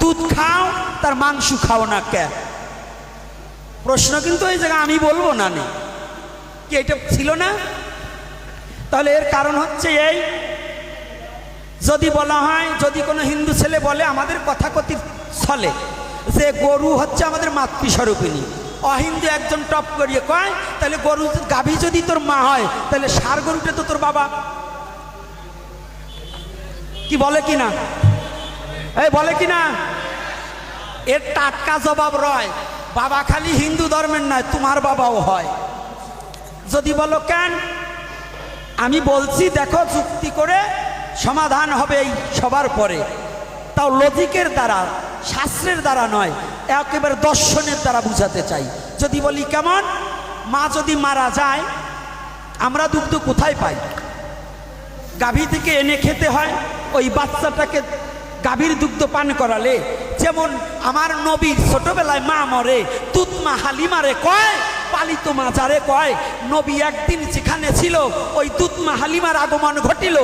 দুধ খাও, তার মাংস খাও না কে? প্রশ্ন কিন্তু এই জায়গায় আমি বলব না নে। কি এটা ছিল না? তাহলে এর কারণ হচ্ছে এই, যদি বলা হয়, যদি কোনো হিন্দু ছেলে বলে, আমাদের কথাকথিত ছলে, যে গরু হচ্ছে আমাদের মাতৃস্বরূপিণী। অহিন্দু একজন টপ করিয়ে কয়, তাহলে গরু গাভী যদি তোর মা হয়, তাহলে সার গরুটা তো তোর বাবা। কি বলে কি না? এই, বলে কি না? এর টাটকা জবাব রয়, বাবা খালি হিন্দু ধর্মের নয়, তোমার বাবাও হয়। যদি বলো, কেন? আমি বলছি, দেখো, যুক্তি করে সমাধান হবে এই সবার পরে। তাও লজিকের দ্বারা, শাস্ত্রের দ্বারা নয়, একেবারে দর্শনের দ্বারা বুঝাতে চাই। যদি বলি, কেমন? মা যদি মারা যায়, আমরা দুগ্ধ কোথায় পাই? গাভী থেকে এনে খেতে হয়, ওই বাচ্চাটাকে গাভীর দুগ্ধ পান করালে, যেমন আমার নবীর ছোটবেলায় মা মরে, তুতমা হালিমারে কয়, পালিত মা যারে কয়, নবী একদিন যেখানে ছিল, ওই দুধমা হালিমার আগমন ঘটিল,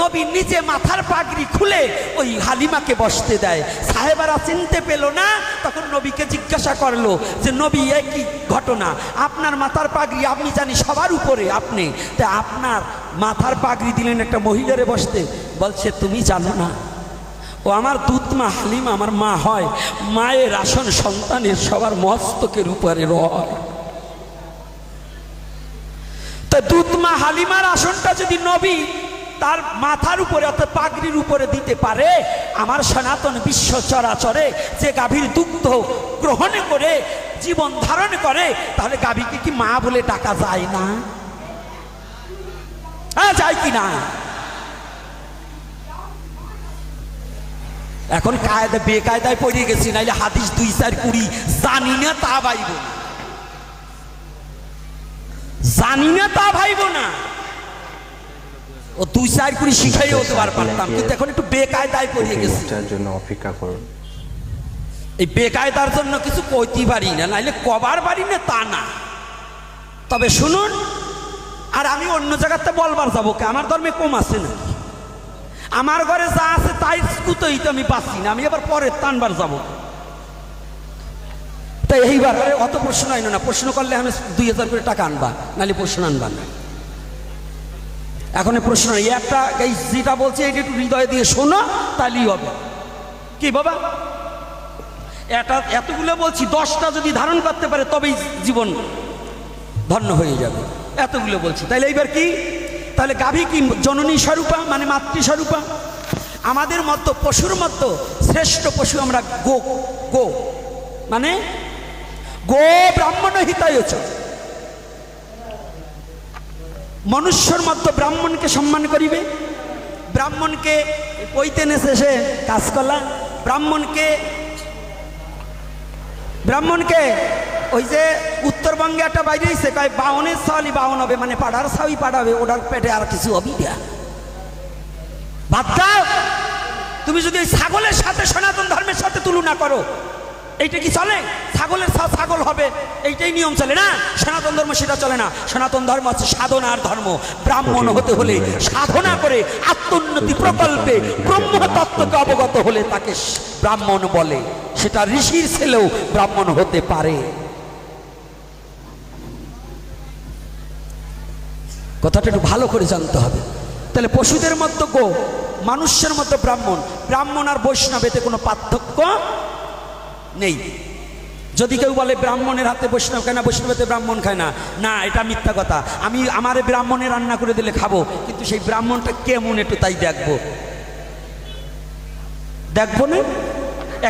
নবী নিজে মাথার পাগড়ি খুলে ওই হালিমাকে বসতে দেয়। সাহেবারা চিনতে পেল না, তখন নবীকে জিজ্ঞাসা করল যে, নবী একই ঘটনা? আপনার মাথার পাগড়ি আমি জানি সবার উপরে আপনি। তা আপনার মাথার পাগড়ি দিলেন একটা মহিলারে বসতে। বলছে, তুমি জানো না। ও আমার দুধ মা হালিমা, আমার মা হয়, মায়ের আসন সন্তানের সবার মস্তকের উপরে রয়। তো দুধমা হালিমার আসনটা যদি নবী তার মাথার উপরে অর্থাৎ পাগড়ির উপরে দিতে পারে, আমার সনাতন বিশ্ব চরাচরে যে গাভীর দুগ্ধ গ্রহণ করে, জীবন ধারণ করে, তাহলে গাভীকে কি মা বলে ডাকা যায় না? হ্যাঁ যায় কি না? এখন কায়দা বেকায়দায় পড়ে গেছি নাইলে হাদিস দুই চার কুড়ি। জানি না তা বাইব না। জানি না তা ভাইব না। ও দুই চার কুড়ি শিখাই হতে পার পারতাম কিন্তু এখন একটু বেকায়দায় পড়ে গেছি। জন্য অপেক্ষা করুন এই বেকায়দার জন্য কিছু কইতে পারি না নাইলে কবার পারি না তা না। তবে শুনুন আর আমি অন্য জায়গাতে বলবার যাব কে? আমার ধর্মে কম আছে না আমার ঘরে যা আছে তাই কুতোই তো আমি পাচ্ছি না, আমি এবার পরে টানবার যাব। তাই এইবার অত প্রশ্ন আইনো না, প্রশ্ন করলে আমি দুই হাজার করে টাকা আনবা, নাহলে প্রশ্ন আনবা না। এখন প্রশ্ন এই একটা এই যেটা বলছে, এটা একটু হৃদয় দিয়ে শোনো, তাহলেই হবে। কি বাবা? এটা এতগুলো বলছি, দশটা যদি ধারণ করতে পারে, তবেই জীবন ধন্য হয়ে যাবে। এতগুলো বলছি, তাহলে এইবার কি? তাহলে গাভী কি জননী স্বরূপা মানে মাতৃস্বরূপা আমাদের মতো, পশুর মতো শ্রেষ্ঠ পশু আমরা গো গো। মানে গো ব্রাহ্মণ হিতায়চ মনুষ্যর মতো ব্রাহ্মণকে সম্মান করিবে। ব্রাহ্মণকে পইতে সে কাজ করলা ব্রাহ্মণকে ব্রাহ্মণকে ওই যে উত্তরবঙ্গে একটা বাইরে হয়েছে কয় বাউনের সাওয়ালি বাউন হবে মানে পাড়ার সাউই পাড়াবে ওটার পেটে আর কিছু হবি দেয়া বাদ দাও। তুমি যদি ওই ছাগলের সাথে সনাতন ধর্মের সাথে তুলনা করো, এইটা কি চলে? ছাগলের ছাগল হবে, এইটাই নিয়ম চলে না? সনাতন ধর্ম সেটা চলে না। সনাতন ধর্ম হচ্ছে সাধনার ধর্ম। ব্রাহ্মণ হতে হলে সাধনা করে আত্মোন্নতি প্রকল্পে ব্রহ্মতত্ত্বকে অবগত হলে তাকে ব্রাহ্মণ বলে। সেটা ঋষির ছেলেও ব্রাহ্মণ হতে পারে। কথাটা একটু ভালো করে জানতে হবে। তাহলে পশুদের মতো গো, মানুষের মতো ব্রাহ্মণ ব্রাহ্মণ আর বৈষ্ণবেতে কোনো পার্থক্য নেই। যদি কেউ বলে ব্রাহ্মণের হাতে বৈষ্ণব খায় না, বৈষ্ণবেতে ব্রাহ্মণ খায় না না, এটা মিথ্যা কথা। আমি, আমারে ব্রাহ্মণে রান্না করে দিলে খাব, কিন্তু সেই ব্রাহ্মণটা কেমন একটু তাই দেখব। দেখব না?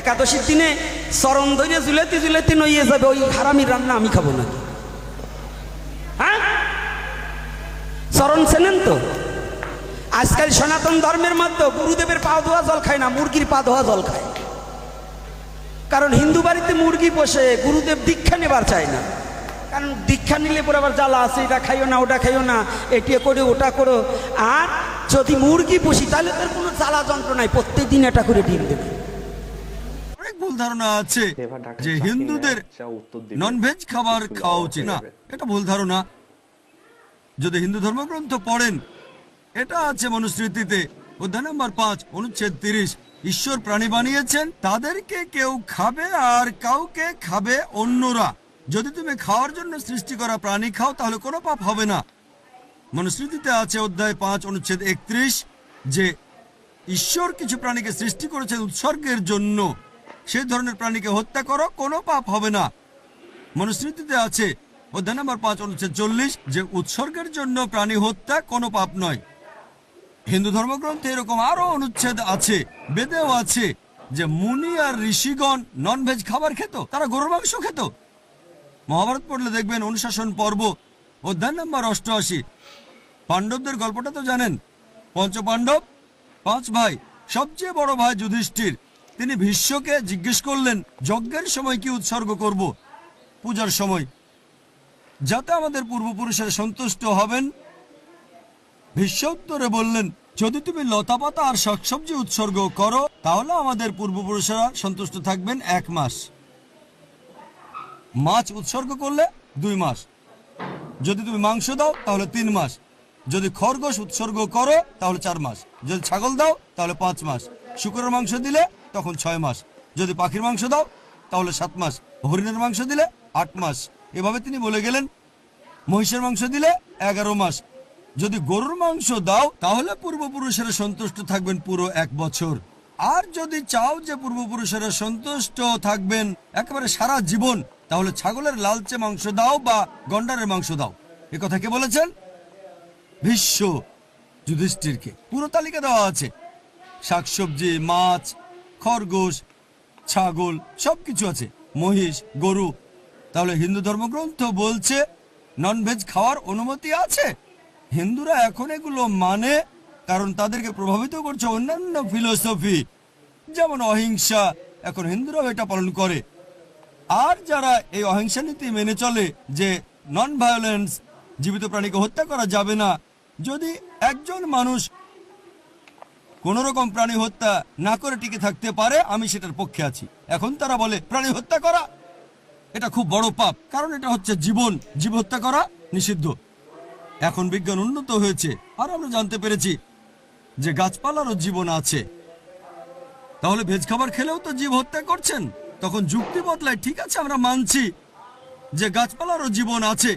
একাদশীর দিনে চরণ ধরে জুলেতে জুলেতে নইয়ে যাবে, ওই হারামির রান্না আমি খাব না চরণ চেনেন তো? আজকাল সনাতন ধর্মের মধ্যে গুরুদেবের পা ধোয়া জল খায় না মুরগির পা ধোয়া জল খায়। কারণ হিন্দু বাড়িতে মুরগি পোষে গুরুদেব দীক্ষা নেবার চায় না। কারণ দীক্ষা নিলে পরে আবার জ্বালা আছে এটা খাইও না ওটা খাইও না এটিয়ে করে ওটা করো। আর যদি মুরগি পুষি তাহলে তার কোনো জ্বালা যন্ত্র নাই প্রত্যেক দিন এটা করে ডিম দেবে। অনেক ভুল ধারণা আছে যে হিন্দুদের নেয়, যা উত্তর দিবে, নন ভেজ খাবার খাওয়া উচিত না। এটা ভুল ধারণা। যদি হিন্দু ধর্মগ্রন্থ পড়েন, এটা আছে মনুস্মৃতিতে। অধ্যায় নম্বর পাঁচ, অনুচ্ছেদ তিরিশ, ঈশ্বর প্রাণী বানিয়েছেন, তাদেরকে কেউ খাবে আর কাউকে খাবে অন্যরা। যদি তুমি খাওয়ার জন্য সৃষ্টি করা প্রাণী খাও, তাহলে কোনো পাপ হবে না। মনুস্মৃতিতে আছে অধ্যায় পাঁচ, অনুচ্ছেদ একত্রিশ, যে ঈশ্বর কিছু প্রাণীকে সৃষ্টি করেছেন উৎসর্গের জন্য। সেই ধরনের প্রাণীকে হত্যা করো, কোনো পাপ হবে না। মনুস্মৃতিতে আছে অধ্যায় নম্বর পাঁচ অনুচ্ছেদ চল্লিশ, যে উৎসর্গের জন্য প্রাণী হত্যা কোনো পাপ নয়। হিন্দু ধর্মগ্রন্থে এরকম আরও অনুচ্ছেদ আছে, বেদেও আছে, যে মুনি আর ঋষিগণ নন ভেজ খাবার খেত, তারা গরুর মাংস খেত। মহাভারত পড়লে দেখবেন অনুশাসন পর্ব অধ্যায় নম্বর অষ্টআশি। পাণ্ডবদের গল্পটা তো জানেন, পঞ্চপাণ্ডব, পাঁচ ভাই, সবচেয়ে বড় ভাই যুধিষ্ঠির, তিনি ভীষ্মকে জিজ্ঞেস করলেন, যজ্ঞের সময় কি উৎসর্গ করব? পূজার সময়। যাতে আমাদের পূর্বপুরুষের সন্তুষ্ট হবেন। ভীষ্ম বললেন, যদি তুমি লতাপাতা আর শাকসবজি উৎসর্গ করো, তাহলে আমাদের পূর্বপুরুষেরা সন্তুষ্ট থাকবেন এক মাস। মাছ উৎসর্গ করলে দুই মাস। যদি তুমি মাংস দাও, তাহলে তিন মাস। যদি খরগোশ উৎসর্গ করো, তাহলে চার মাস। যদি ছাগল দাও, তাহলে পাঁচ মাস। শুকরের মাংস দিলে তখন ছয় মাস। যদি পাখির মাংস দাও, তাহলে সাত মাস। হরিণের মাংস দিলে আট মাস। এভাবে তিনি বলে গেলেন, মহিষের মাংস দিলে এগারো মাস। যদি গরুর মাংস দাও, তাহলে পূর্বপুরুষেরা সন্তুষ্ট থাকবেন পুরো এক বছর। আর যদি চাও যে পূর্বপুরুষেরা সন্তুষ্ট থাকবেন একেবারে সারা জীবন, তাহলে ছাগলের লালচে মাংস দাও বা গন্ডারের মাংস দাও। এ কথা কে বলেছেন? ভীষ্ম যুধিষ্ঠিরকে। পুরো তালিকা দেওয়া আছে। শাকসবজি, মাছ, খরগোশ, ছাগল, সবকিছু আছে। মহিষ, গরু তাহলে হিন্দু ধর্মগ্রন্থ বলছে ননভেজ খাওয়ার অনুমতি আছে? হিন্দুরা এখন এগুলো মানে কারণ তাদেরকে প্রভাবিত করছে অন্যান্য ফিলোসফি যেমন অহিংসা। এখন হিন্দুরাও এটা পালন করে। আর যারা এই অহিংসা নীতি মেনে চলে যে নন ভায়োলেন্স জীবিত প্রাণীকে হত্যা করা যাবে না, যদি একজন মানুষ কোন রকম প্রাণী হত্যা না করে টিকে থাকতে পারে, আমি সেটার পক্ষে আছি। এখন তারা বলে, প্রাণী হত্যা করা এটা খুব বড় পাপ, কারণ এটা হচ্ছে জীবন। জীব হত্যা করা নিষিদ্ধ। এখন বিজ্ঞান উন্নত হয়েছে, আর আমরা জানতে পেরেছি যে গাছপালারও জীবন আছে। তাহলে ভেজ খাবার খেলেও তো জীব হত্যা করছেন? তখন যুক্তি বদলায়, ঠিক আছে, আমরা মানছি যে গাছপালারও জীবন আছে,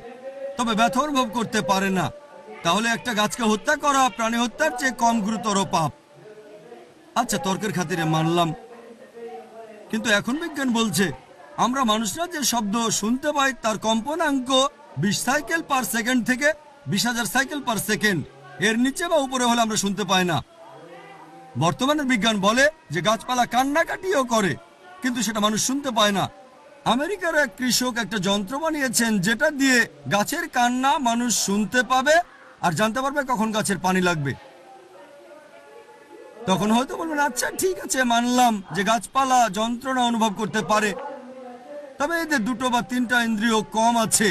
তবে ব্যথা অনুভব করতে পারে না। তাহলে একটা গাছকে হত্যা করা প্রাণী হত্যার চেয়ে কম গুরুতর পাপ। আচ্ছা তর্কের খাতিরে মানলাম। কিন্তু এখন বিজ্ঞান বলছে আমরা মানুষরা যে শব্দ শুনতে পাই, তার কম্পনাঙ্ক বিশ সাইকেল পার সেকেন্ড থেকে বিশ হাজার সাইকেল পার সেকেন্ড। এর নিচে বা উপরে হলে আমরা শুনতে পাই না। বর্তমানের বিজ্ঞান বলে যে গাছপালা কান্নাকাটিও করে, কিন্তু সেটা মানুষ শুনতে পায় না। আমেরিকার এক কৃষক একটা যন্ত্র বানিয়েছেন যেটা দিয়ে গাছের কান্না মানুষ শুনতে পাবে আর জানতে পারবে কখন গাছের পানি লাগবে। তখন হয়তো বলবেন আচ্ছা ঠিক আছে, মানলাম যে গাছপালা যন্ত্রণা অনুভব করতে পারে। তবে এদের দুটো বা তিনটা ইন্দ্রিয় কম আছে।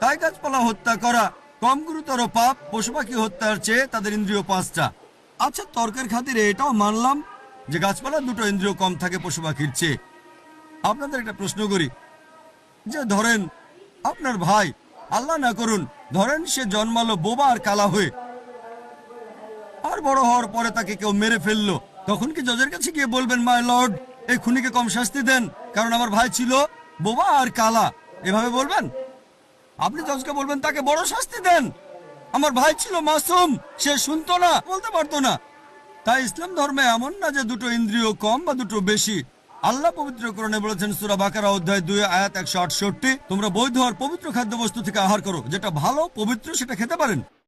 তাই গাছপালা হত্যা করা, কম গুরুতর পাপ পশু পাখি হত্যার চেয়ে তাদের ইন্দ্রিয় পাঁচটা। আচ্ছা তর্কের খাতিরে এটাও মানলাম যে গাছপালার দুটো ইন্দ্রিয় কম থাকে পশু পাখির চেয়ে। আপনাদের একটা প্রশ্ন করি। যে ধরেন, আপনার ভাই, আল্লাহ না করুন, ধরেন সে জন্মালো বোবা আর কালা হয়ে। আর বড় হওয়ার পরে তাকে কেউ মেরে ফেলল। তখন কি জজের কাছে গিয়ে বলবেন মাই লর্ড এই খুনিকে কম শাস্তি দেন, কারণ আমার ভাই ছিল বোবা আর কালা, এভাবে বলবেন? আপনি জজকে বলবেন তাকে বড় শাস্তি দেন। আমার ভাই ছিল মাসুম, সে শুনতো না, বলতে পারতো না। তাই ইসলাম ধর্মে এমন না যে দুটো ইন্দ্রিয় কম বা দুটো বেশি। আল্লাহ পবিত্রকরণে বলেছেন সুরা বাকারা অধ্যায় দুই, আয়াত একশো আটষট্টি, তোমরা বৈধ আর পবিত্র খাদ্যবস্তু থেকে আহার করো, যেটা ভালো, পবিত্র, সেটা খেতে পারেন।